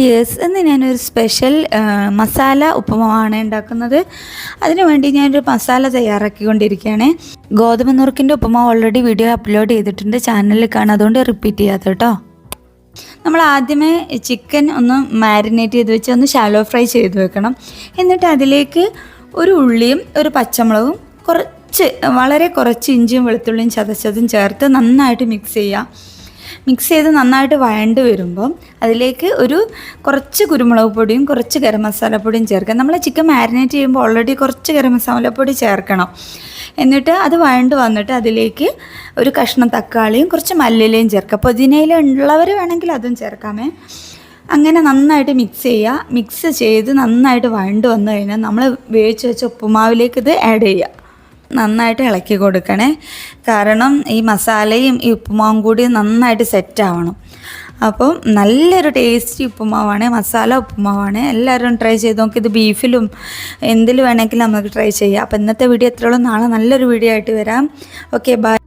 Dears ഇന്ന് ഞാനൊരു special masala ഉപ്പുമാവാണ് ഉണ്ടാക്കുന്നത്. അതിനുവേണ്ടി ഞാനൊരു മസാല തയ്യാറാക്കിക്കൊണ്ടിരിക്കുകയാണ്. ഗോതമ്പ് നുറുക്കിന്റെ ഉപ്പുമാവ് ഓൾറെഡി വീഡിയോ അപ്ലോഡ് ചെയ്തിട്ടുണ്ട്. ചാനലിൽ കാണാം. അതുകൊണ്ട് റിപ്പീറ്റ് ചെയ്യാത്ത കേട്ടോ. നമ്മൾ ആദ്യമേ ചിക്കൻ ഒന്ന് മാരിനേറ്റ് ചെയ്ത് വെച്ച് ഒന്ന് ഷാലോ ഫ്രൈ ചെയ്ത് വെക്കണം. എന്നിട്ട് അതിലേക്ക് ഒരു ഉള്ളിയും ഒരു പച്ചമുളകും കുറച്ച് വളരെ കുറച്ച് ഇഞ്ചിയും വെളുത്തുള്ളിയും ചതച്ചതും ചേർത്ത് നന്നായിട്ട് മിക്സ് ചെയ്യുക മിക്സ് ചെയ്ത് നന്നായിട്ട് വഴണ്ട് വരുമ്പം അതിലേക്ക് ഒരു കുറച്ച് കുരുമുളക് പൊടിയും കുറച്ച് ഗരം മസാലപ്പൊടിയും ചേർക്കാം നമ്മൾ ചിക്കൻ മാരിനേറ്റ് ചെയ്യുമ്പോൾ ഓൾറെഡി കുറച്ച് ഗരം പൊടി ചേർക്കണം. എന്നിട്ട് അത് വഴണ്ട് വന്നിട്ട് അതിലേക്ക് ഒരു കഷ്ണം തക്കാളിയും കുറച്ച് മല്ലിലയും ചേർക്കാം പുതിനയില ഉള്ളവർ വേണമെങ്കിൽ അതും ചേർക്കാമേ. അങ്ങനെ നന്നായിട്ട് മിക്സ് ചെയ്യുക. മിക്സ് ചെയ്ത് നന്നായിട്ട് വഴണ്ട് വന്നു കഴിഞ്ഞാൽ നമ്മൾ വേവിച്ച് വെച്ച ഉപ്പുമാവിലേക്ക് ഇത് ആഡ് ചെയ്യുക. നന്നായിട്ട് ഇളക്കി കൊടുക്കണേ. കാരണം ഈ മസാലയും ഈ ഉപ്പുമാവും കൂടി നന്നായിട്ട് സെറ്റാവണം അപ്പോൾ നല്ലൊരു ടേസ്റ്റി ഉപ്പുമാവാണ് മസാല ഉപ്പുമാവാണ് എല്ലാവരും ട്രൈ ചെയ്ത് നോക്കി. ഇത് ബീഫിലും എന്തിൽ വേണമെങ്കിലും നമുക്ക് ട്രൈ ചെയ്യാം. അപ്പോൾ ഇന്നത്തെ വീഡിയോ എത്രയോളം നാളെ നല്ലൊരു വീഡിയോ ആയിട്ട് വരാം. Okay bye